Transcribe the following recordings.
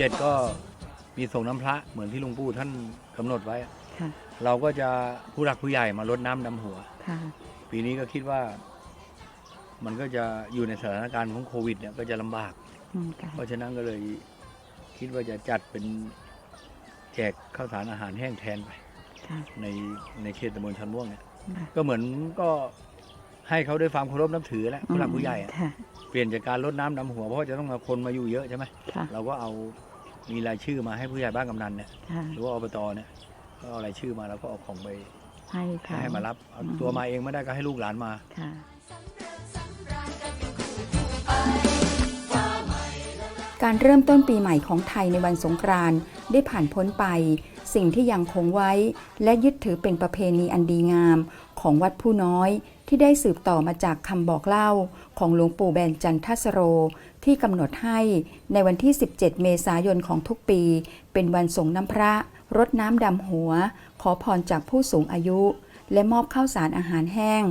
เจ็ดก็มีส่งน้ำพระเหมือนที่หลวงปู่ท่านกำหนดไว้ ค่ะเราก็จะผู้หลักผู้ใหญ่มาลดน้ำดำหัว ค่ะปีนี้ก็คิดว่า มันก็จะอยู่ในสถานการณ์ของโควิดเนี่ยก็จะลำบาก อืมค่ะเพราะฉะนั้นก็เลยคิดว่าจะจัดเป็นแจกข้าวสารอาหารแห้งแทนไป ค่ะในในเขตตำบลชันม่วงเนี่ยค่ะก็เหมือนก็ให้เขาด้วยความเคารพนับถือแหละผู้หลักผู้ใหญ่อะค่ะเปลี่ยนจากการลดน้ำดำหัวเพราะว่าจะต้องมาคนมาอยู่เยอะใช่ไหมค่ะเราก็เอา มีรายชื่อมาให้ผู้ใหญ่บ้านกำนันเนี่ยค่ะหรือว่าอบตเนี่ยก็เอารายชื่อมาแล้วก็เอาของไปให้ค่ะให้มารับเอาอืมตัวมาเองไม่ได้ก็ให้ลูกหลานมา ค่ะ การเริ่มต้นปีใหม่ของไทยในวันสงกรานต์ได้ผ่านพ้นไป สิ่งที่ยังคงไว้ และยึดถือเป็นประเพณีอันดีงาม ของวัดผู้น้อยที่ได้สืบต่อมาจากคำบอกเล่า ของหลวงปู่แบนจันทสโร ที่กำหนดให้ในวันที่ 17 เมษายนของทุกปี เป็นวันสงน้ำพระรดน้ำดำหัว ขอพรจากผู้สูงอายุ และมอบข้าวสารอาหารแห้ง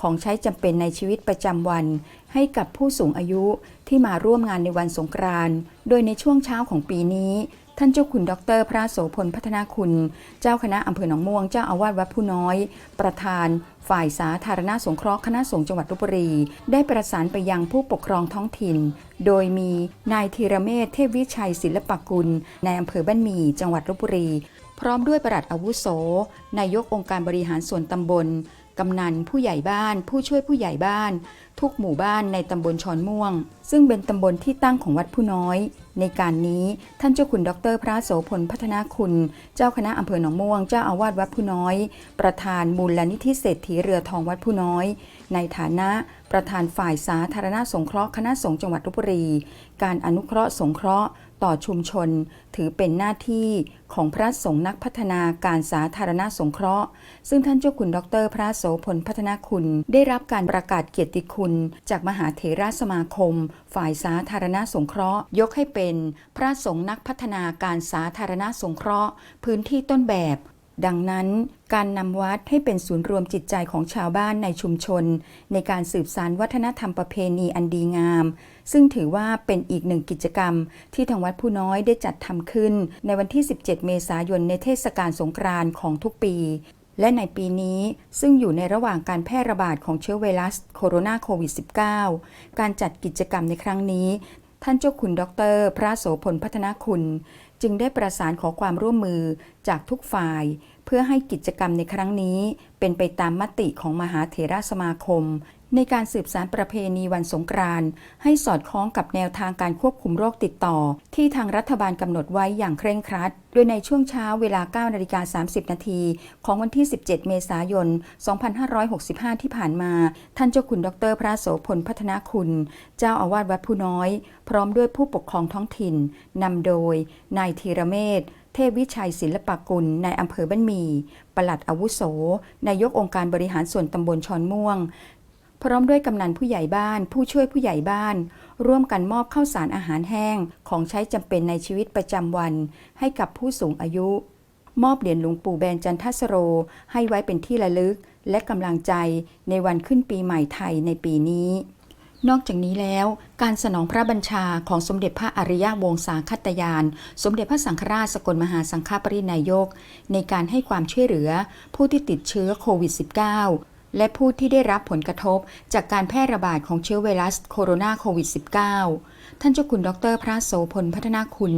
ของใช้จำเป็นในชีวิตประจำวัน ให้กับผู้สูงอายุที่มาร่วมงานในวันสงกรานต์ โดยในช่วงเช้าของปีนี้ ท่านเจ้าคุณดร พระโสพลพัฒนาคุณ เจ้าคณะอำเภอหนองม่วง เจ้าอาวาสวัดผู้น้อย ประธาน ฝ่ายสาธารณสงเคราะห์คณะสงฆ์จังหวัดลบบุรี ได้ประสานไปยังผู้ปกครองท้องถิ่น โดยมีนายธีรเมธเทพวิชัยศิลปกุลในอำเภอบ้านหมี่จังหวัดลบบุรี พร้อมด้วยประหลัดอาวุโสนายกองค์การบริหารส่วนตำบล กำนันผู้ใหญ่บ้าน ผู้ช่วยผู้ใหญ่บ้าน ทุกหมู่บ้านในตำบลชอนม่วง ซึ่งเป็นตำบลที่ตั้งของวัดผู้น้อย ในการนี้ท่านเจ้าคุณดรพระโสพลพัฒนาคุณ เจ้าคณะอำเภอหนองม่วง เจ้าอาวาสวัดผู้น้อย ประธานมูลนิธิเศรษฐีเรือทองวัดผู้น้อย ในฐานะประธานฝ่ายสาธารณสงเคราะห์คณะสงฆ์จังหวัดลบบุรี การอนุเคราะห์สงเคราะห์ ต่อชุมชน ถือเป็นหน้าที่ของพระสงฆ์นักพัฒนาการสาธารณสงเคราะห์ ซึ่งท่านเจ้าคุณดร พระโสพลพัฒนาคุณ ได้รับการประกาศเกียรติคุณ จากมหาเถรสมาคม ฝ่ายสาธารณสงเคราะห์ ยกให้เป็นพระสงฆ์นักพัฒนาการสาธารณสงเคราะห์ พื้นที่ต้นแบบ ดังนั้นการนำวัดให้เป็นศูนย์รวมจิตใจของชาวบ้านในชุมชน ในการสืบสานวัฒนธรรมประเพณีอันดีงาม ซึ่งถือว่าเป็นอีกหนึ่งกิจกรรม ที่ทางวัดผู้น้อยได้จัดทำขึ้น ในวันที่ 17 เมษายนในเทศกาลสงกรานต์ของทุกปี และในปีนี้ซึ่งอยู่ในระหว่างการแพร่ระบาดของเชื้อไวรัสโคโรนาโควิด -19 การจัดกิจกรรมในครั้งนี้ ท่านเจ้าคุณดร พระโสพลพัฒนาคุณ จึงได้ประสานขอความร่วมมือจากทุกฝ่ายเพื่อให้กิจกรรมในครั้งนี้เป็นไปตามมติของมหาเถรสมาคม ในการสืบสารประเพณีวันสงกรานต์ให้สอดคล้องกับแนวทางการควบคุมโรคติดต่อ ที่ทางรัฐบาลกำหนดไว้อย่างเคร่งครัด โดยในช่วงเช้าเวลา 9 นาฬิกา 30 นาทีของวันที่ 17 เมษายน 2565 ที่ผ่านมา ท่านเจ้าคุณดร พระโสพลพัฒนาคุณ เจ้าอาวาสวัดผู้น้อย พร้อมด้วยผู้ปกครองท้องถิ่นนำโดยนายธีรเมธเทพวิชัยศิลปกุลในอำเภอบ้านมี ปลัดอาวุโส นายกองค์การบริหารส่วนตำบลชอนม่วง พร้อมด้วยกำนันผู้ใหญ่บ้าน ผู้ช่วยผู้ใหญ่บ้าน ร่วมกันมอบข้าวสารอาหารแห้งของใช้จำเป็นในชีวิตประจำวัน ให้กับผู้สูงอายุ มอบเหรียญหลวงปู่แบนจันทสโร ให้ไว้เป็นที่ระลึก และกำลังใจในวันขึ้นปีใหม่ไทยในปีนี้นอกจากนี้แล้ว การสนองพระบัญชาของสมเด็จพระอริยวงศาคตยาน สมเด็จพระสังฆราชสกลมหาสังฆปรินายก ในการให้ความช่วยเหลือผู้ที่ติดเชื้อโควิด -19 และผู้ที่ได้รับผลกระทบจากการแพร่ระบาดของเชื้อไวรัสโคโรนาโควิด -19 ท่านเจ้าคุณดรพระโสพลพัฒนาคุณ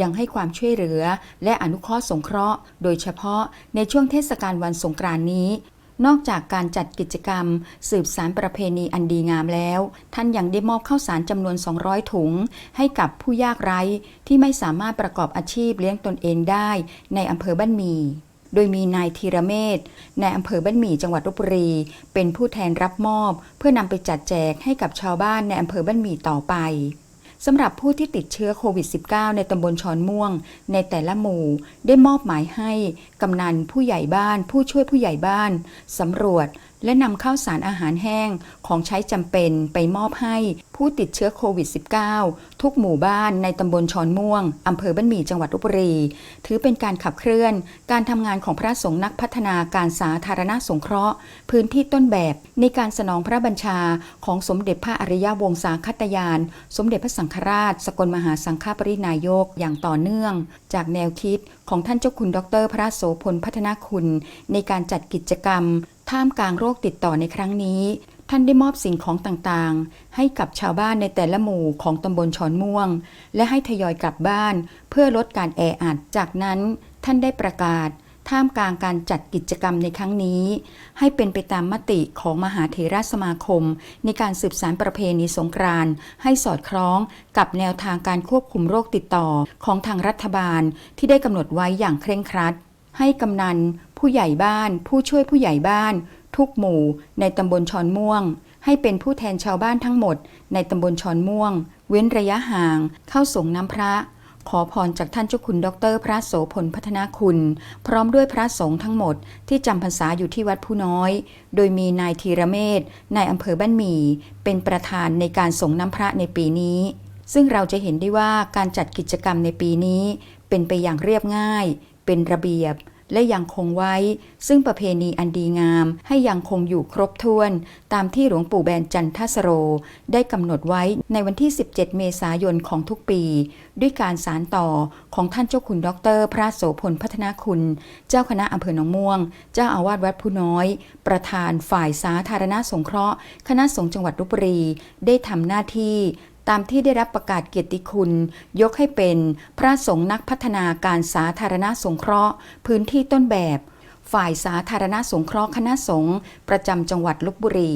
ยังให้ความช่วยเหลือ และอนุเคราะห์สงเคราะห์ โดยเฉพาะในช่วงเทศกาลวันสงกรานนี้ นอกจากการจัดกิจกรรม สืบสารประเพณีอันดีงามแล้ว ท่านยังได้มอบข้าวสารจำนวน 200 ถุง ให้กับผู้ยากไร้ที่ไม่สามารถประกอบอาชีพเลี้ยงตนเองได้ในอำเภอบ้านมี โดยมีนายธีรเมธในอำเภอบ้านหมี่จังหวัดลบบุรี เป็นผู้แทนรับมอบ เพื่อนำไปจัดแจกให้กับชาวบ้านในอำเภอบ้านหมี่ต่อไปสำหรับผู้ที่ติดเชื้อโควิด -19 ในตำบลชอนม่วง ในแต่ละหมู่ได้มอบหมายให้ กำนันผู้ใหญ่บ้าน ผู้ช่วยผู้ใหญ่บ้านสำรวจ และนำข้าวสารอาหารแห้งของใช้จำเป็นไปมอบให้ผู้ติดเชื้อโควิด -19 ทุกหมู่บ้านในตำบลชอนม่วงอำเภอบ้านหมี่จังหวัดลบบุรี ถือเป็นการขับเคลื่อน การทำงานของพระสงฆ์นักพัฒนาการสาธารณสงเคราะห์ พื้นที่ต้นแบบในการสนองพระบัญชาของสมเด็จพระอริยวงศาคตยาน สมเด็จพระสังฆราช สกลมหาสังฆปรินายกอย่างต่อเนื่อง จากแนวคิดของท่านเจ้าคุณดร พระโสพลพัฒนาคุณ ในการจัดกิจกรรม ท่ามกลางโรคติดต่อในครั้งนี้ ท่านได้มอบสิ่งของต่างๆ ให้กับชาวบ้านในแต่ละหมู่ของตำบลชอนม่วง และให้ทยอยกลับบ้าน เพื่อลดการแออัด จากนั้นท่านได้ประกาศ ท่ามกลางการจัดกิจกรรมในครั้งนี้ ให้เป็นไปตามมติของมหาเถรสมาคม ในการสืบสานประเพณีสงกรานต์ให้สอดคล้องกับแนวทางการควบคุมโรคติดต่อของทางรัฐบาลที่ได้กำหนดไว้อย่างเคร่งครัดให้กำนัน ผู้ใหญ่บ้าน ผู้ช่วยผู้ใหญ่บ้าน ทุกหมู่ ในตำบลชอนม่วง ให้เป็นผู้แทนชาวบ้านทั้งหมด ในตำบลชอนม่วง เว้นระยะห่าง เข้าส่งน้ำพระ ขอพรจากท่านเจ้าคุณดร พระโสพลพัฒนาคุณ พร้อมด้วยพระสงฆ์ทั้งหมดที่จำพรรษาอยู่ที่วัดผู้น้อย โดยมีนายธีรเมธนายอำเภอบ้านหมี่เป็นประธานในการส่งน้ำพระในปีนี้ซึ่งเราจะเห็นได้ว่าการจัดกิจกรรมในปีนี้ เป็นไปอย่างเรียบง่าย เป็นระเบียบ และยังคงไว้ ซึ่งประเพณีอันดีงาม ให้ยังคงอยู่ครบถ้วน ตามที่หลวงปู่แบนจันทสโร ได้กำหนดไว้ในวันที่ 17 เมษายนของทุกปี ด้วยการสารต่อของท่านเจ้าคุณดร พระโสพลพัฒนาคุณ เจ้าคณะอำเภอหนองม่วง เจ้าอาวาสวัดผู้น้อย ประธานฝ่ายสาธารณสงเคราะห์ คณะสงฆ์จังหวัดลบบุรีได้ทำหน้าที่ ตามที่ได้รับประกาศเกียรติคุณ ยกให้เป็นพระสงฆ์นักพัฒนาการสาธารณสงเคราะห์ พื้นที่ต้นแบบ ฝ่ายสาธารณสงเคราะห์คณะสงฆ์ประจำจังหวัดลบบุรี